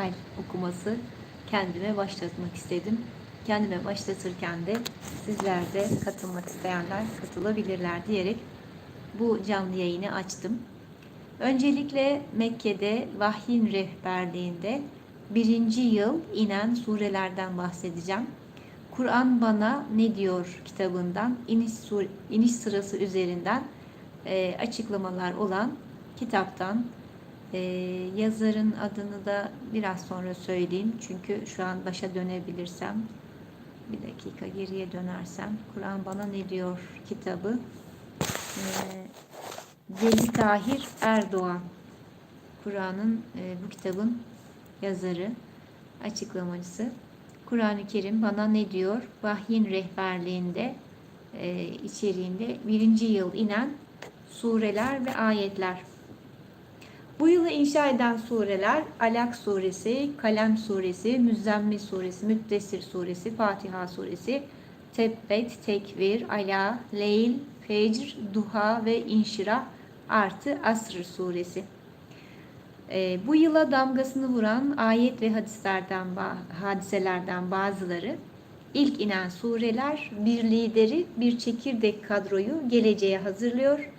meal okuması kendime başlatmak istedim. Kendime başlatırken de sizler de katılmak isteyenler katılabilirler diyerek bu canlı yayını açtım. Öncelikle Mekke'de vahyin rehberliğinde birinci yıl inen surelerden bahsedeceğim. Kur'an bana ne diyor kitabından iniş, sur, iniş sırası üzerinden e, açıklamalar olan kitaptan e, yazarın adını da biraz sonra söyleyeyim. Çünkü şu an başa dönebilirsem bir dakika geriye dönersem Kur'an bana ne diyor kitabı e, Veli Tahir Erdoğan Kur'an'ın e, bu kitabın yazarı açıklamacısı Kur'an-ı Kerim bana ne diyor? Vahyin rehberliğinde e, içeriğinde birinci yıl inen sureler ve ayetler. Bu yılı inşa eden sureler Alak suresi, Kalem suresi, Müzzemmil suresi, Müddessir suresi, Fatiha suresi, Tebbet, Tekvir, Ala, Leyl, Fecr, Duha ve İnşirah artı Asr suresi. E, bu yıla damgasını vuran ayet ve hadislerden hadiselerden bazıları ilk inen sureler bir lideri, bir çekirdek kadroyu geleceğe hazırlıyor.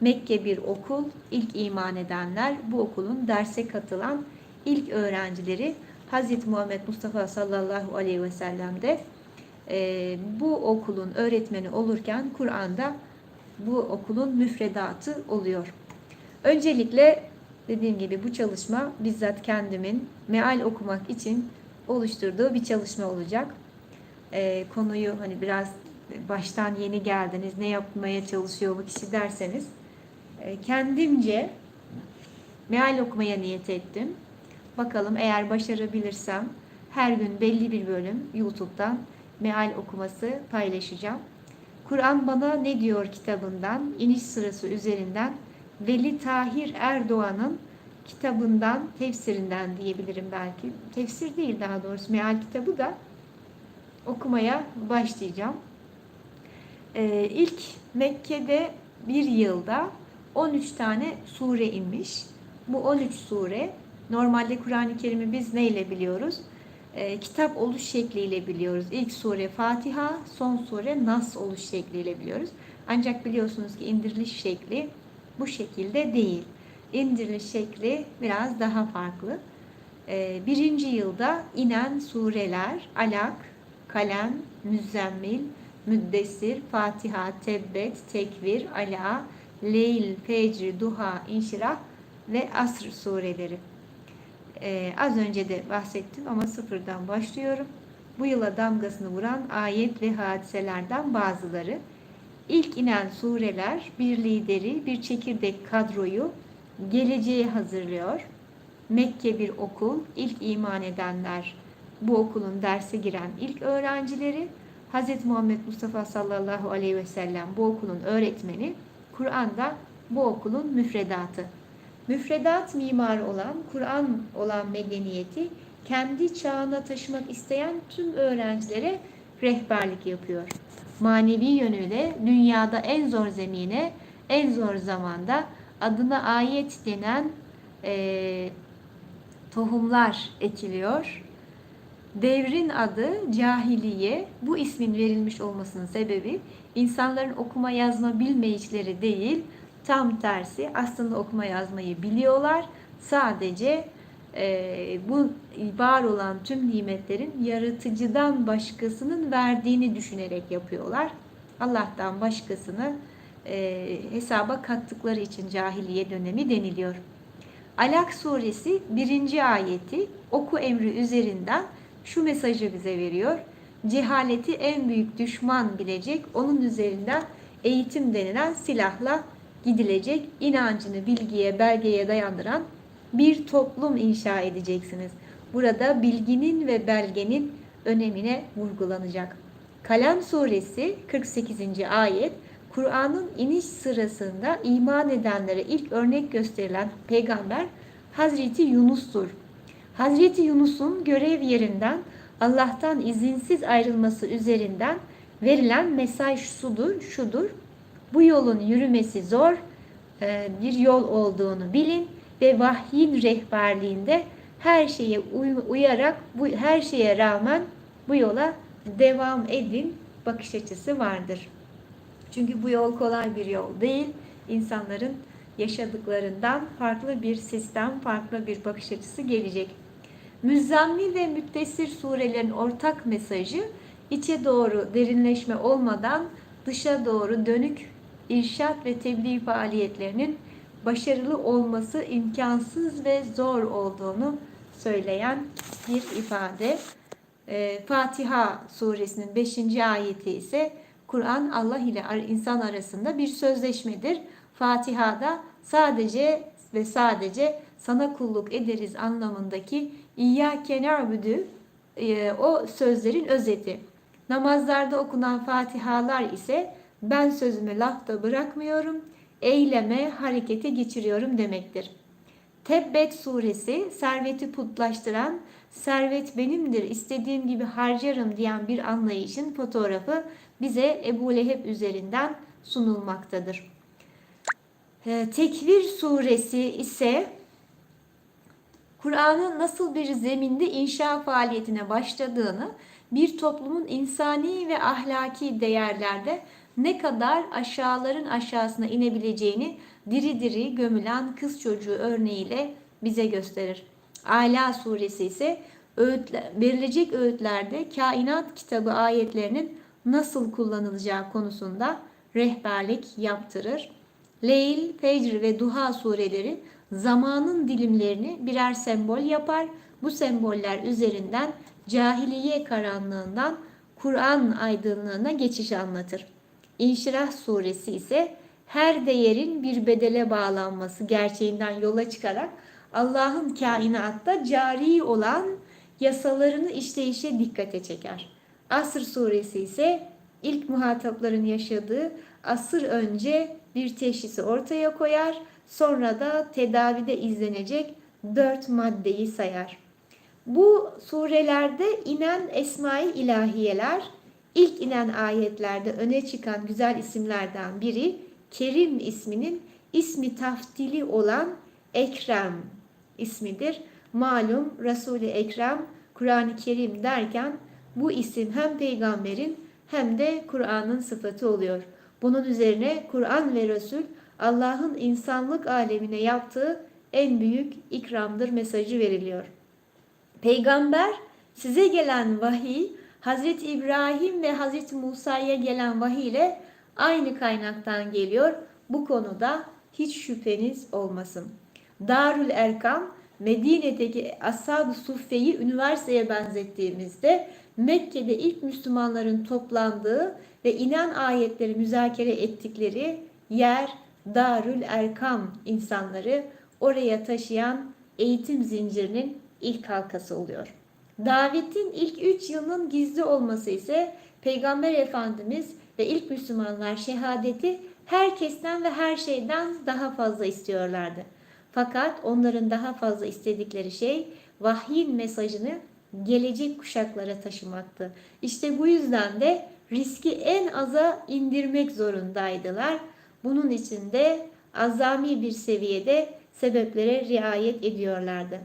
Mekke bir okul, ilk iman edenler, bu okulun derse katılan ilk öğrencileri Hz. Muhammed Mustafa sallallahu aleyhi ve sellem'de e, bu okulun öğretmeni olurken Kur'an'da bu okulun müfredatı oluyor. Öncelikle dediğim gibi bu çalışma bizzat kendimin meal okumak için oluşturduğu bir çalışma olacak. E, konuyu hani biraz baştan yeni geldiniz, ne yapmaya çalışıyor bu kişi derseniz kendimce meal okumaya niyet ettim. Bakalım eğer başarabilirsem her gün belli bir bölüm YouTube'dan meal okuması paylaşacağım. Kur'an bana ne diyor kitabından iniş sırası üzerinden Veli Tahir Erdoğan'ın kitabından, tefsirinden diyebilirim belki. Tefsir değil daha doğrusu meal kitabı da okumaya başlayacağım. Ee, ilk Mekke'de bir yılda 13 tane sure inmiş. Bu 13 sure normalde Kur'an-ı Kerim'i biz neyle biliyoruz? Ee, kitap oluş şekliyle biliyoruz. İlk sure Fatiha, son sure Nas oluş şekliyle biliyoruz. Ancak biliyorsunuz ki indiriliş şekli bu şekilde değil. İndiriliş şekli biraz daha farklı. Ee, birinci yılda inen sureler Alak, Kalem, Müzzemmil, Müddessir, Fatiha, Tebbet, Tekvir, Ala, Leyl, Fecr, Duha, İnşirah ve Asr sureleri. Ee, az önce de bahsettim ama sıfırdan başlıyorum. Bu yıla damgasını vuran ayet ve hadiselerden bazıları. İlk inen sureler bir lideri, bir çekirdek kadroyu geleceğe hazırlıyor. Mekke bir okul, ilk iman edenler, bu okulun derse giren ilk öğrencileri, Hz. Muhammed Mustafa sallallahu aleyhi ve sellem bu okulun öğretmeni, Kur'an'da bu okulun müfredatı. Müfredat mimarı olan, Kur'an olan medeniyeti kendi çağına taşımak isteyen tüm öğrencilere rehberlik yapıyor. Manevi yönüyle dünyada en zor zemine, en zor zamanda adına ayet denen e, tohumlar ekiliyor. Devrin adı cahiliye. Bu ismin verilmiş olmasının sebebi insanların okuma yazma bilmeyişleri değil, tam tersi aslında okuma yazmayı biliyorlar. Sadece e, bu var olan tüm nimetlerin yaratıcıdan başkasının verdiğini düşünerek yapıyorlar. Allah'tan başkasını e, hesaba kattıkları için cahiliye dönemi deniliyor. Alak suresi birinci ayeti oku emri üzerinden şu mesajı bize veriyor. Cehaleti en büyük düşman bilecek, onun üzerinden eğitim denilen silahla gidilecek, inancını bilgiye, belgeye dayandıran bir toplum inşa edeceksiniz. Burada bilginin ve belgenin önemine vurgulanacak. Kalem suresi 48. ayet Kur'an'ın iniş sırasında iman edenlere ilk örnek gösterilen peygamber Hazreti Yunus'tur. Hazreti Yunus'un görev yerinden Allah'tan izinsiz ayrılması üzerinden verilen mesaj şudur, şudur. Bu yolun yürümesi zor, bir yol olduğunu bilin ve vahyin rehberliğinde her şeye uy- uyarak bu her şeye rağmen bu yola devam edin bakış açısı vardır. Çünkü bu yol kolay bir yol değil. İnsanların yaşadıklarından farklı bir sistem, farklı bir bakış açısı gelecek. Müzzammi ve Müddessir surelerin ortak mesajı içe doğru derinleşme olmadan dışa doğru dönük irşat ve tebliğ faaliyetlerinin başarılı olması imkansız ve zor olduğunu söyleyen bir ifade. Ee, Fatiha suresinin 5. ayeti ise Kur'an Allah ile insan arasında bir sözleşmedir. Fatiha'da sadece ve sadece sana kulluk ederiz anlamındaki İyyâke na'budu e, o sözlerin özeti. Namazlarda okunan Fatihalar ise ben sözümü lafta bırakmıyorum, eyleme, harekete geçiriyorum demektir. Tebbet suresi serveti putlaştıran, servet benimdir, istediğim gibi harcarım diyen bir anlayışın fotoğrafı bize Ebu Leheb üzerinden sunulmaktadır. Ee, Tekvir suresi ise Kur'an'ın nasıl bir zeminde inşa faaliyetine başladığını, bir toplumun insani ve ahlaki değerlerde ne kadar aşağıların aşağısına inebileceğini diri diri gömülen kız çocuğu örneğiyle bize gösterir. Ala suresi ise öğütler, verilecek öğütlerde kainat kitabı ayetlerinin nasıl kullanılacağı konusunda rehberlik yaptırır. Leyl, Fecr ve Duha sureleri zamanın dilimlerini birer sembol yapar. Bu semboller üzerinden cahiliye karanlığından Kur'an aydınlığına geçiş anlatır. İnşirah suresi ise her değerin bir bedele bağlanması gerçeğinden yola çıkarak Allah'ın kainatta cari olan yasalarını işleyişe dikkate çeker. Asr suresi ise ilk muhatapların yaşadığı asır önce bir teşhisi ortaya koyar, sonra da tedavide izlenecek dört maddeyi sayar. Bu surelerde inen esma-i ilahiyeler ilk inen ayetlerde öne çıkan güzel isimlerden biri Kerim isminin ismi taftili olan Ekrem ismidir. Malum Resul-i Ekrem Kur'an-ı Kerim derken bu isim hem peygamberin hem de Kur'an'ın sıfatı oluyor. Bunun üzerine Kur'an ve Resul Allah'ın insanlık alemine yaptığı en büyük ikramdır mesajı veriliyor. Peygamber size gelen vahiy Hazreti İbrahim ve Hazreti Musa'ya gelen vahiy ile aynı kaynaktan geliyor. Bu konuda hiç şüpheniz olmasın. Darül Erkam Medine'deki Ashab-ı Suffe'yi üniversiteye benzettiğimizde Mekke'de ilk Müslümanların toplandığı ve inen ayetleri müzakere ettikleri yer Darül Erkam insanları oraya taşıyan eğitim zincirinin ilk halkası oluyor. Davetin ilk üç yılının gizli olması ise Peygamber Efendimiz ve ilk Müslümanlar şehadeti herkesten ve her şeyden daha fazla istiyorlardı. Fakat onların daha fazla istedikleri şey vahyin mesajını gelecek kuşaklara taşımaktı. İşte bu yüzden de riski en aza indirmek zorundaydılar. Bunun için de azami bir seviyede sebeplere riayet ediyorlardı.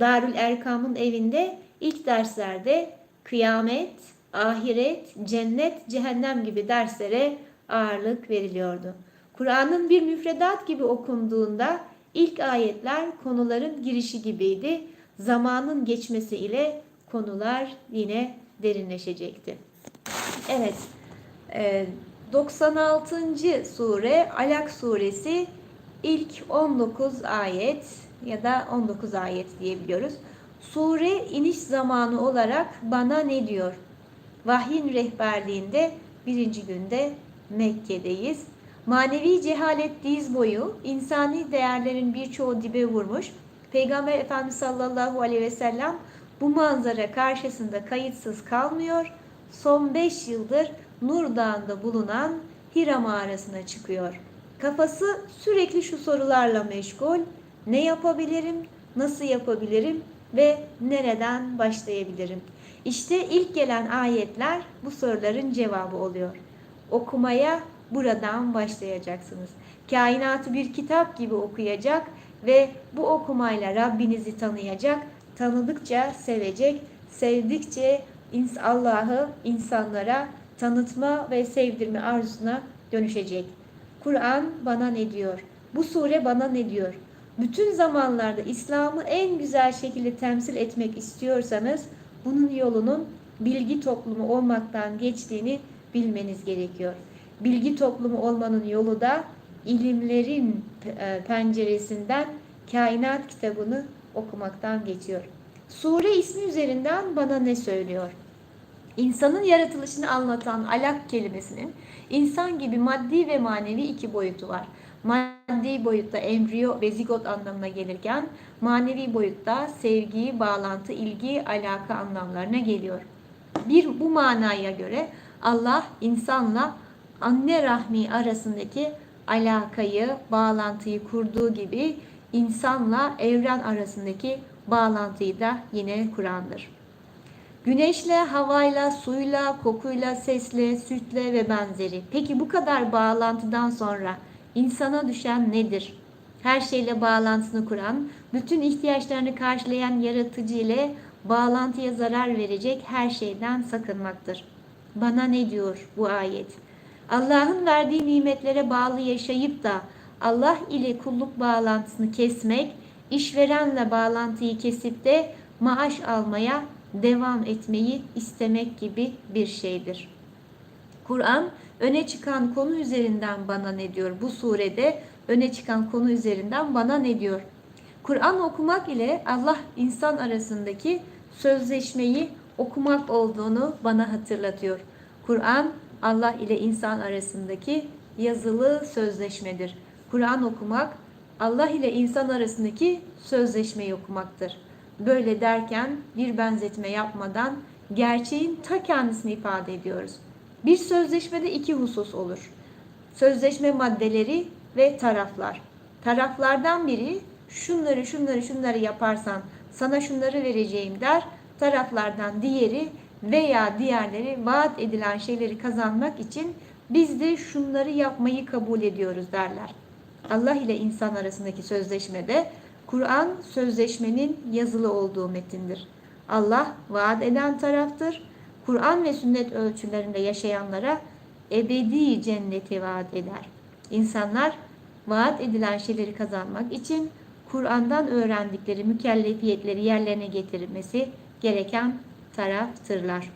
Darül Erkam'ın evinde ilk derslerde kıyamet, ahiret, cennet, cehennem gibi derslere ağırlık veriliyordu. Kur'an'ın bir müfredat gibi okunduğunda ilk ayetler konuların girişi gibiydi. Zamanın geçmesi ile konular yine derinleşecekti. Evet, 96. sure Alak suresi ilk 19 ayet ya da 19 ayet diyebiliyoruz. Sure iniş zamanı olarak bana ne diyor? Vahyin rehberliğinde birinci günde Mekke'deyiz. Manevi cehalet diz boyu, insani değerlerin birçoğu dibe vurmuş. Peygamber Efendimiz sallallahu aleyhi ve sellem bu manzara karşısında kayıtsız kalmıyor. Son 5 yıldır Nur Dağı'nda bulunan Hira mağarasına çıkıyor. Kafası sürekli şu sorularla meşgul. Ne yapabilirim? Nasıl yapabilirim? Ve nereden başlayabilirim? İşte ilk gelen ayetler bu soruların cevabı oluyor. Okumaya buradan başlayacaksınız. Kainatı bir kitap gibi okuyacak ve bu okumayla Rabbinizi tanıyacak, tanıdıkça sevecek, sevdikçe Allah'ı insanlara tanıtma ve sevdirme arzusuna dönüşecek. Kur'an bana ne diyor? Bu sure bana ne diyor? Bütün zamanlarda İslam'ı en güzel şekilde temsil etmek istiyorsanız bunun yolunun bilgi toplumu olmaktan geçtiğini bilmeniz gerekiyor. Bilgi toplumu olmanın yolu da ilimlerin e, penceresinden kainat kitabını okumaktan geçiyor. Sure ismi üzerinden bana ne söylüyor? İnsanın yaratılışını anlatan alak kelimesinin insan gibi maddi ve manevi iki boyutu var. Maddi boyutta embriyo ve zigot anlamına gelirken manevi boyutta sevgi, bağlantı, ilgi, alaka anlamlarına geliyor. Bir bu manaya göre Allah insanla anne rahmi arasındaki alakayı, bağlantıyı kurduğu gibi insanla evren arasındaki bağlantıyı da yine Kur'an'dır. Güneşle, havayla, suyla, kokuyla, sesle, sütle ve benzeri. Peki bu kadar bağlantıdan sonra insana düşen nedir? Her şeyle bağlantısını kuran, bütün ihtiyaçlarını karşılayan yaratıcı ile bağlantıya zarar verecek her şeyden sakınmaktır. Bana ne diyor bu ayet? Allah'ın verdiği nimetlere bağlı yaşayıp da Allah ile kulluk bağlantısını kesmek, işverenle bağlantıyı kesip de maaş almaya devam etmeyi istemek gibi bir şeydir. Kur'an öne çıkan konu üzerinden bana ne diyor? Bu surede öne çıkan konu üzerinden bana ne diyor? Kur'an okumak ile Allah insan arasındaki sözleşmeyi okumak olduğunu bana hatırlatıyor. Kur'an Allah ile insan arasındaki yazılı sözleşmedir. Kur'an okumak Allah ile insan arasındaki sözleşmeyi okumaktır. Böyle derken bir benzetme yapmadan gerçeğin ta kendisini ifade ediyoruz. Bir sözleşmede iki husus olur. Sözleşme maddeleri ve taraflar. Taraflardan biri şunları şunları şunları yaparsan sana şunları vereceğim der. Taraflardan diğeri veya diğerleri vaat edilen şeyleri kazanmak için biz de şunları yapmayı kabul ediyoruz derler. Allah ile insan arasındaki sözleşmede Kur'an sözleşmenin yazılı olduğu metindir. Allah vaat eden taraftır. Kur'an ve sünnet ölçülerinde yaşayanlara ebedi cenneti vaat eder. İnsanlar vaat edilen şeyleri kazanmak için Kur'an'dan öğrendikleri mükellefiyetleri yerlerine getirmesi gereken taraftırlar.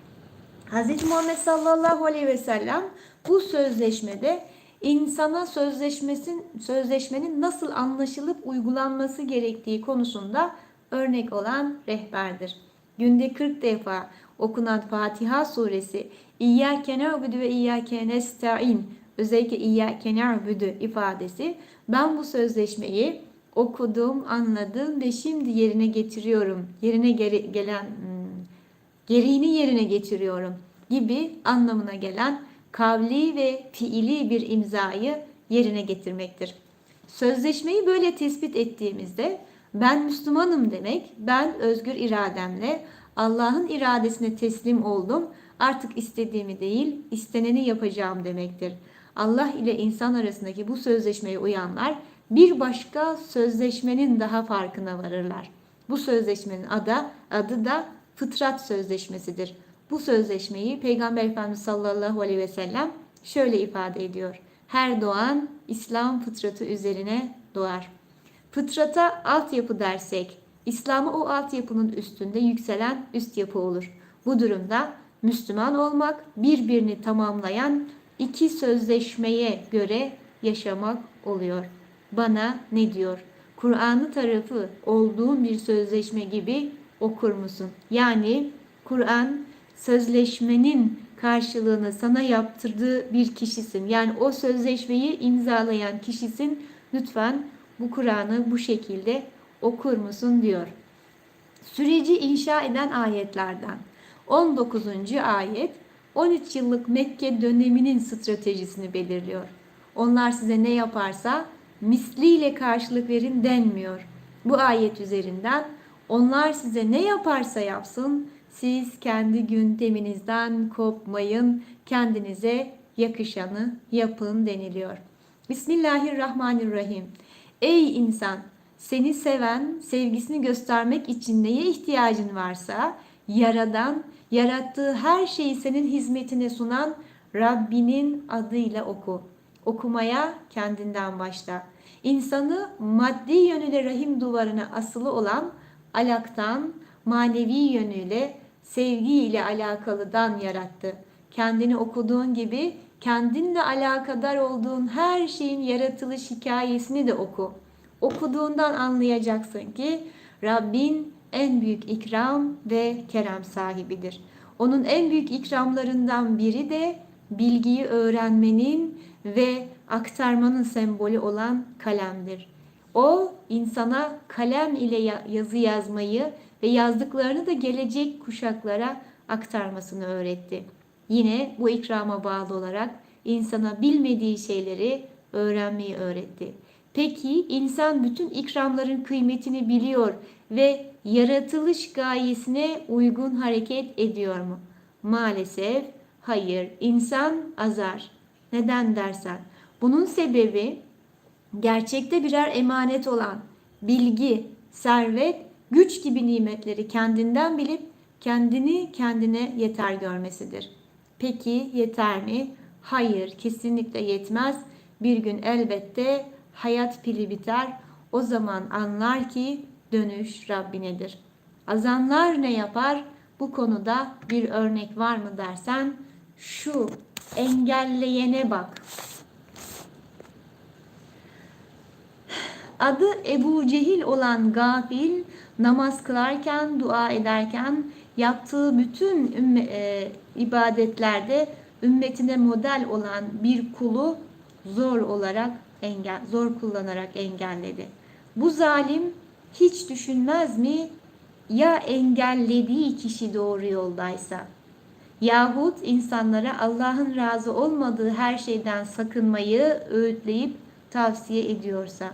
Hz. Muhammed sallallahu aleyhi ve sellem bu sözleşmede insana sözleşmesin, sözleşmenin nasıl anlaşılıp uygulanması gerektiği konusunda örnek olan rehberdir. Günde 40 defa okunan Fatiha suresi İyyâke na'budu ve İyyâke nesta'in özellikle İyyâke na'budu ifadesi ben bu sözleşmeyi okudum, anladım ve şimdi yerine getiriyorum. Yerine gere- gelen hmm, gereğini yerine getiriyorum gibi anlamına gelen kavli ve fiili bir imzayı yerine getirmektir. Sözleşmeyi böyle tespit ettiğimizde ben Müslümanım demek, ben özgür irademle Allah'ın iradesine teslim oldum. Artık istediğimi değil, isteneni yapacağım demektir. Allah ile insan arasındaki bu sözleşmeye uyanlar bir başka sözleşmenin daha farkına varırlar. Bu sözleşmenin adı, adı da fıtrat sözleşmesidir. Bu sözleşmeyi Peygamber Efendimiz sallallahu aleyhi ve sellem şöyle ifade ediyor. Her doğan İslam fıtratı üzerine doğar. Fıtrata altyapı dersek, İslam'ı o altyapının üstünde yükselen üst yapı olur. Bu durumda Müslüman olmak birbirini tamamlayan iki sözleşmeye göre yaşamak oluyor. Bana ne diyor? Kur'an'ı tarafı olduğun bir sözleşme gibi okur musun? Yani Kur'an sözleşmenin karşılığını sana yaptırdığı bir kişisin. Yani o sözleşmeyi imzalayan kişisin. Lütfen bu Kur'an'ı bu şekilde okur musun diyor. Süreci inşa eden ayetlerden 19. ayet 13 yıllık Mekke döneminin stratejisini belirliyor. Onlar size ne yaparsa misliyle karşılık verin denmiyor. Bu ayet üzerinden onlar size ne yaparsa yapsın siz kendi gündeminizden kopmayın, kendinize yakışanı yapın deniliyor. Bismillahirrahmanirrahim. Ey insan, seni seven, sevgisini göstermek için neye ihtiyacın varsa yaradan, yarattığı her şeyi senin hizmetine sunan Rabbinin adıyla oku. Okumaya kendinden başla. İnsanı maddi yönüyle rahim duvarına asılı olan alaktan, manevi yönüyle sevgi ile alakalıdan yarattı. Kendini okuduğun gibi kendinle alakadar olduğun her şeyin yaratılış hikayesini de oku. Okuduğundan anlayacaksın ki Rabbin en büyük ikram ve kerem sahibidir. Onun en büyük ikramlarından biri de bilgiyi öğrenmenin ve aktarmanın sembolü olan kalemdir. O insana kalem ile yazı yazmayı ve yazdıklarını da gelecek kuşaklara aktarmasını öğretti. Yine bu ikrama bağlı olarak insana bilmediği şeyleri öğrenmeyi öğretti. Peki insan bütün ikramların kıymetini biliyor ve yaratılış gayesine uygun hareket ediyor mu? Maalesef hayır. İnsan azar. Neden dersen? Bunun sebebi gerçekte birer emanet olan bilgi, servet, güç gibi nimetleri kendinden bilip kendini kendine yeter görmesidir. Peki yeter mi? Hayır, kesinlikle yetmez. Bir gün elbette hayat pili biter. O zaman anlar ki dönüş Rabbinedir. Azanlar ne yapar? Bu konuda bir örnek var mı dersen şu engelleyene bak. Adı Ebu Cehil olan gafil namaz kılarken, dua ederken yaptığı bütün ümme, e, ibadetlerde ümmetine model olan bir kulu zor olarak engel, zor kullanarak engelledi. Bu zalim hiç düşünmez mi ya engellediği kişi doğru yoldaysa yahut insanlara Allah'ın razı olmadığı her şeyden sakınmayı öğütleyip tavsiye ediyorsa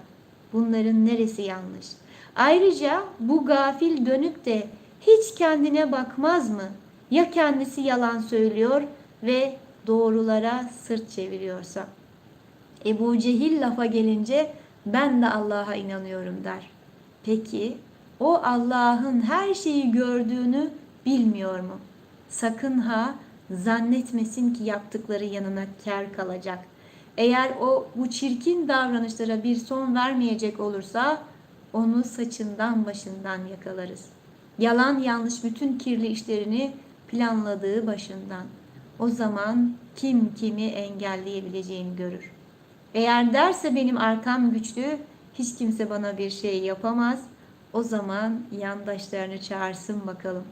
bunların neresi yanlış? Ayrıca bu gafil dönüp de hiç kendine bakmaz mı? Ya kendisi yalan söylüyor ve doğrulara sırt çeviriyorsa? Ebu Cehil lafa gelince ben de Allah'a inanıyorum der. Peki o Allah'ın her şeyi gördüğünü bilmiyor mu? Sakın ha zannetmesin ki yaptıkları yanına kar kalacak. Eğer o bu çirkin davranışlara bir son vermeyecek olursa onu saçından başından yakalarız. Yalan yanlış bütün kirli işlerini planladığı başından. O zaman kim kimi engelleyebileceğini görür. Eğer derse benim arkam güçlü, hiç kimse bana bir şey yapamaz. O zaman yandaşlarını çağırsın bakalım.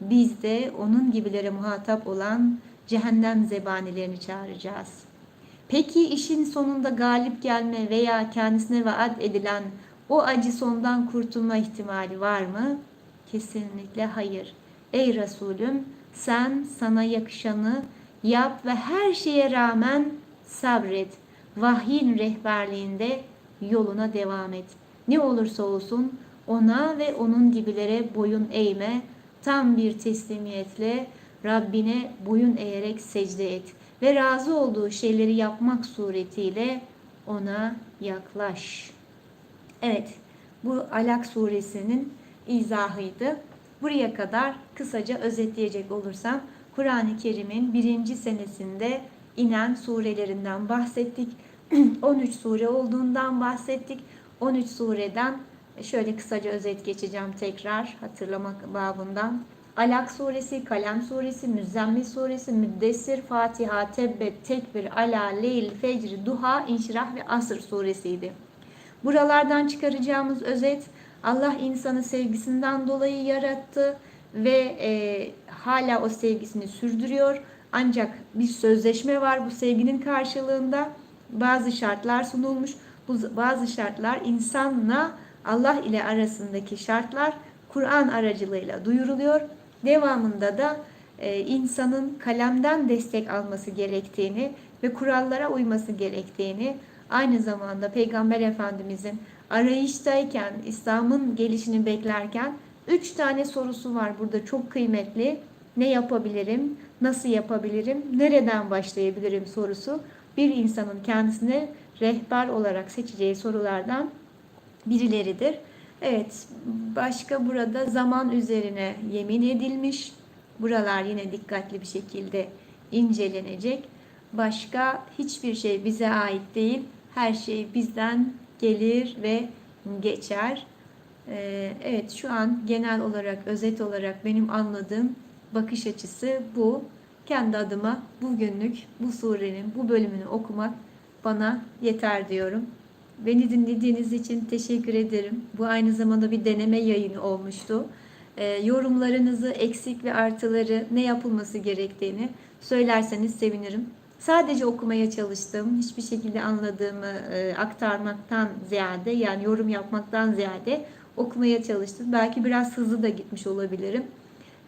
Biz de onun gibilere muhatap olan cehennem zebanilerini çağıracağız. Peki işin sonunda galip gelme veya kendisine vaat edilen o acı sondan kurtulma ihtimali var mı? Kesinlikle hayır. Ey Resulüm sen sana yakışanı yap ve her şeye rağmen sabret. Vahyin rehberliğinde yoluna devam et. Ne olursa olsun ona ve onun gibilere boyun eğme. Tam bir teslimiyetle Rabbine boyun eğerek secde et ve razı olduğu şeyleri yapmak suretiyle ona yaklaş. Evet, bu Alak suresinin izahıydı. Buraya kadar kısaca özetleyecek olursam Kur'an-ı Kerim'in birinci senesinde inen surelerinden bahsettik. 13 sure olduğundan bahsettik. 13 sureden şöyle kısaca özet geçeceğim tekrar hatırlamak babından. Alak suresi, Kalem suresi, Müzzemmil suresi, Müddessir, Fatiha, Tebbet, Tekbir, Ala, Leyl, Fecr, Duha, İnşirah ve Asr suresiydi. Buralardan çıkaracağımız özet Allah insanı sevgisinden dolayı yarattı ve e, hala o sevgisini sürdürüyor. Ancak bir sözleşme var bu sevginin karşılığında bazı şartlar sunulmuş. Bu bazı şartlar insanla Allah ile arasındaki şartlar Kur'an aracılığıyla duyuruluyor. Devamında da e, insanın kalemden destek alması gerektiğini ve kurallara uyması gerektiğini aynı zamanda Peygamber Efendimizin arayıştayken, İslam'ın gelişini beklerken üç tane sorusu var burada çok kıymetli. Ne yapabilirim, nasıl yapabilirim, nereden başlayabilirim sorusu bir insanın kendisine rehber olarak seçeceği sorulardan birileridir. Evet, başka burada zaman üzerine yemin edilmiş. Buralar yine dikkatli bir şekilde incelenecek. Başka hiçbir şey bize ait değil. Her şey bizden gelir ve geçer. Ee, evet, şu an genel olarak, özet olarak benim anladığım bakış açısı bu. Kendi adıma bugünlük bu surenin bu bölümünü okumak bana yeter diyorum. Beni dinlediğiniz için teşekkür ederim. Bu aynı zamanda bir deneme yayını olmuştu. Ee, yorumlarınızı, eksik ve artıları, ne yapılması gerektiğini söylerseniz sevinirim. Sadece okumaya çalıştım. Hiçbir şekilde anladığımı e, aktarmaktan ziyade, yani yorum yapmaktan ziyade okumaya çalıştım. Belki biraz hızlı da gitmiş olabilirim.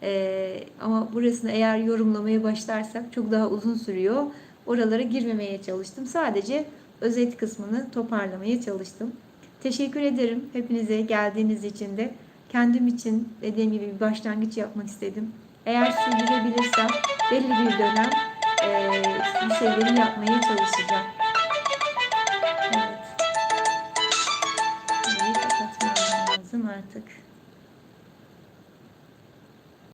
Ee, ama burasını eğer yorumlamaya başlarsak çok daha uzun sürüyor. Oralara girmemeye çalıştım. Sadece özet kısmını toparlamaya çalıştım. Teşekkür ederim hepinize geldiğiniz için de. Kendim için dediğim gibi bir başlangıç yapmak istedim. Eğer sürdürebilirsem belli bir dönem e, şeyleri yapmaya çalışacağım. Evet. Burayı kapatmam lazım artık.